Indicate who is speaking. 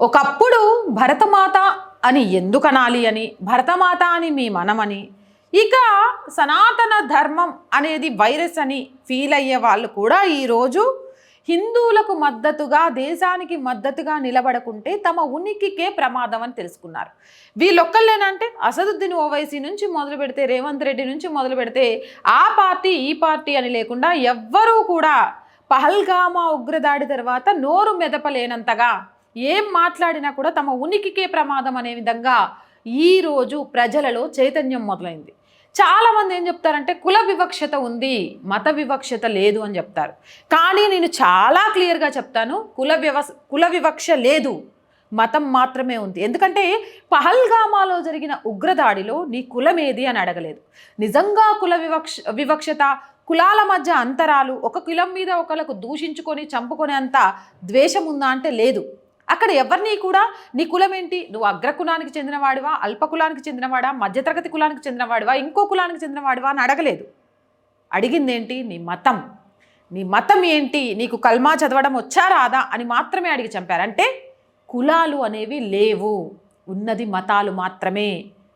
Speaker 1: ఒకప్పుడు భరతమాత అని ఎందుకు అనాలి అని? భరతమాత అని మీ మనమని? ఇక సనాతన ధర్మం అనేది వైరస్ అని ఫీల్ అయ్యే వాళ్ళు కూడా ఈరోజు హిందువులకు మద్దతుగా దేశానికి మద్దతుగా నిలబడకుంటే తమ ఉనికికే ప్రమాదం అని తెలుసుకున్నారు. వీళ్ళొక్కళ్ళేనంటే అసదుద్దీన్ ఓవైసీ నుంచి మొదలు పెడితే రేవంత్ రెడ్డి నుంచి మొదలు పెడితే ఆ పార్టీ ఈ పార్టీ అని లేకుండా ఎవ్వరూ కూడా పహల్గామా ఉగ్రదాడి తర్వాత నోరు మెదపలేనంతగా ఏం మాట్లాడినా కూడా తమ ఉనికికే ప్రమాదం అనే విధంగా ఈరోజు ప్రజలలో చైతన్యం మొదలైంది. చాలామంది ఏం చెప్తారంటే కుల వివక్షత ఉంది మత వివక్షత లేదు అని చెప్తారు. కానీ నేను చాలా క్లియర్గా చెప్తాను కుల వ్యవస్ కుల వివక్ష లేదు మతం మాత్రమే ఉంది. ఎందుకంటే పహల్గామాలో జరిగిన ఉగ్రదాడిలో నీ కులం ఏది అని అడగలేదు. నిజంగా కుల వివక్ష వివక్షత కులాల మధ్య అంతరాలు ఒక కులం మీద ఒకరికి దూషించుకొని చంపుకునే అంత ద్వేషం ఉందా అంటే లేదు. అక్కడ ఎవరిని కూడా నీ కులం ఏంటి నువ్వు అగ్రకులానికి చెందినవాడివా? అల్ప కులానికి చెందినవాడా? మధ్యతరగతి కులానికి చెందినవాడివా? ఇంకో కులానికి చెందినవాడివా అని అడగలేదు. అడిగిందేంటి? నీ మతం. నీ మతం ఏంటి? నీకు కల్మా చదవడం వచ్చా రాదా? అని మాత్రమే అడిగి చంపారు. అంటే కులాలు అనేవి లేవు. ఉన్నది మతాలు మాత్రమే.